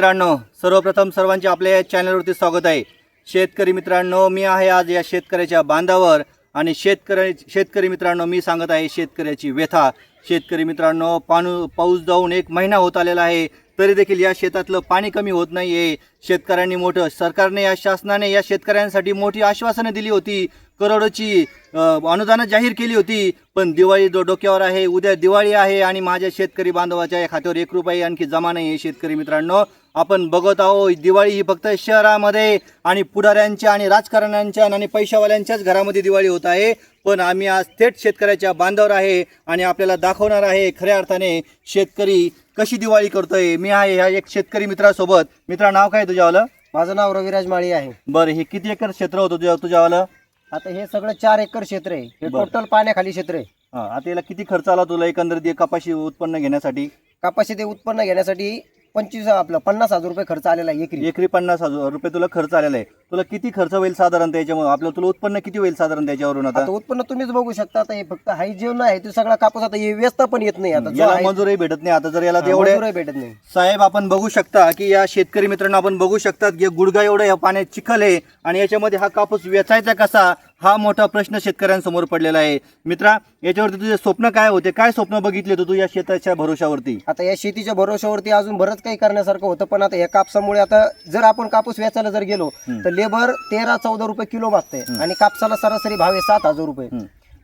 मित्रांनो सर्वप्रथम सर्वांचे आपल्या या चॅनलवरती स्वागत आहे. शेतकरी मित्रांनो मी आहे आज या शेतकऱ्याच्या बांधावर आणि शेतकरी शेतकरी मित्रांनो मी सांगत आहे शेतकऱ्याची व्यथा. शेतकरी मित्रांनो पाणू पाऊस जाऊन एक महिना होत आलेला आहे. तरी देखील या शेतातलं पाणी कमी होत नाही आहे शेतकऱ्यांनी मोठं सरकारने या शासनाने या शेतकऱ्यांसाठी मोठी आश्वासनं दिली होती. करोडोची अनुदानं जाहीर केली होती. पण दिवाळी जो डोक्यावर आहे उद्या दिवाळी आहे आणि माझ्या शेतकरी बांधवाच्या या खात्यावर एक रुपये आणखी जमा नाही आहे शेतकरी मित्रांनो. आपण बघत आहोत दिवाळी ही फक्त शहरामध्ये आणि पुढाऱ्यांच्या आणि राजकारण्यांच्या आणि पैशावाल्यांच्याच घरामध्ये दिवाळी होत आहे. पण आम्ही आज थेट शेतकऱ्याच्या बांधावर आहे आणि आपल्याला दाखवणार आहे खऱ्या अर्थाने शेतकरी कशी दिवाळी करतोय? मी आहे ह्या एक शेतकरी मित्रासोबत. मित्रा नाव काय तुझ्यावालं? माझं नाव रविराज माळी आहे. बरं हे किती एकर क्षेत्र होतं तुझ्या तुझ्यावालं? आता हे सगळं चार एकर क्षेत्र आहे. हे बरं. टोटल पाण्याखाली क्षेत्र आहे. हा आता याला किती खर्च आला तुला एकंदरीत कपाशी उत्पन्न घेण्यासाठी? कपाशी ते उत्पन्न घेण्यासाठी पंचवीस आपलं पन्नास हजार रुपये खर्च आलेला आहे एकरी. एकरी पन्नास हजार रुपये तुला खर्च आलेला आहे. तुला किती खर्च होईल साधारण त्याच्यामुळे आपलं तुला उत्पन्न किती होईल साधारण त्याच्यावरून आता? आता उत्पन्न तुम्हीच बघू शकता आता हे फक्त हाय जेवण आहे ते सगळा कापूस आता हे व्यस्त पण येत नाही. आता जो याला आहे- मंजुरी भेटत नाही. आता जर याला हा, तेवढे मजुरी भेटत नाही. साहेब आपण बघू शकता की या शेतकरी मित्रांनो आपण बघू शकतात की गुडगा एवढं या पाण्यात चिखल आहे आणि याच्यामध्ये हा कापूस वेचायचा कसा? हा मोठा प्रश्न शेतकऱ्यांसमोर पडलेला आहे. मित्रा याच्यावरती तुझे स्वप्न काय होते? काय स्वप्न बघितले तू या शेताच्या भरोशावरती? आता या शेतीच्या भरोश्यावरती अजून बरंच काही करण्यासारखं होतं पण आता या कापसामुळे आता जर आपण कापूस वेचायला जर गेलो. तर लेबर तेरा चौदा रुपये किलो मागते आणि कापसाला सरासरी भाव आहे सात हजार रुपये.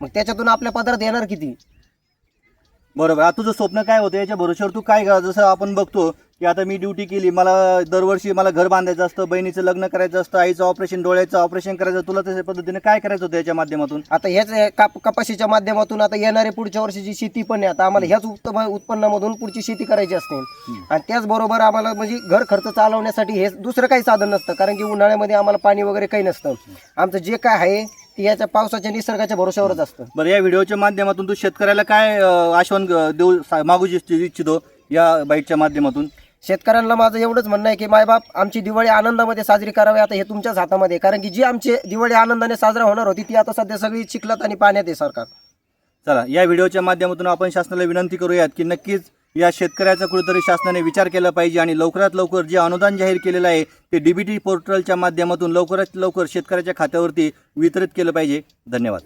मग त्याच्यातून आपल्या पदरात येणार किती? बरोबर. आता तुझं स्वप्न काय होतं? याच्या भरोश्यावर तू काय जसं आपण बघतो की आता मी ड्युटी केली मला दरवर्षी मला घर बांधायचं असतं बहिणीचं लग्न करायचं असतं आईचं ऑपरेशन डोळ्याचं ऑपरेशन करायचं तुला तशा पद्धतीने काय करायचं होतं याच्या माध्यमातून? आता ह्याच काप कपाशीच्या माध्यमातून आता येणारे पुढच्या वर्षीची शेती पण आहे आता आम्हाला ह्याच उत्तम उत्पन्नामधून पुढची शेती करायची असते. आणि त्याचबरोबर आम्हाला म्हणजे घर खर्च चालवण्यासाठी हे दुसरं काही साधन नसतं कारण की उन्हाळ्यामध्ये आम्हाला पाणी वगैरे काही नसतं. आमचं जे काय आहे ते याच्या पावसाच्या निसर्गाच्या भरोश्यावरच असतं. बरं या व्हिडिओच्या माध्यमातून तू शेतकऱ्याला काय आश्वासन देऊ मागू इच्छि- इच्छितो या बाईटच्या माध्यमातून? शेतकऱ्यांना माझं एवढंच म्हणणं आहे की मायबाप आमची दिवाळी आनंदामध्ये साजरी करावी आता हे तुमच्याच हातामध्ये. कारण की जी आमची दिवाळी आनंदाने साजरा होणार होती ती आता सध्या सगळी चिखलात आणि पाण्यात आहे सरकार. चला या व्हिडिओच्या माध्यमातून आपण शासनाला विनंती करूयात की नक्कीच या शेतकऱ्याचा कुठेतरी शासनाने विचार केला पाहिजे आणि लवकरात लवकर जे अनुदान जाहीर केलेलं आहे ते डीबीटी पोर्टलच्या माध्यमातून लवकरात लवकर शेतकऱ्याच्या खात्यावरती वितरित केलं पाहिजे. धन्यवाद.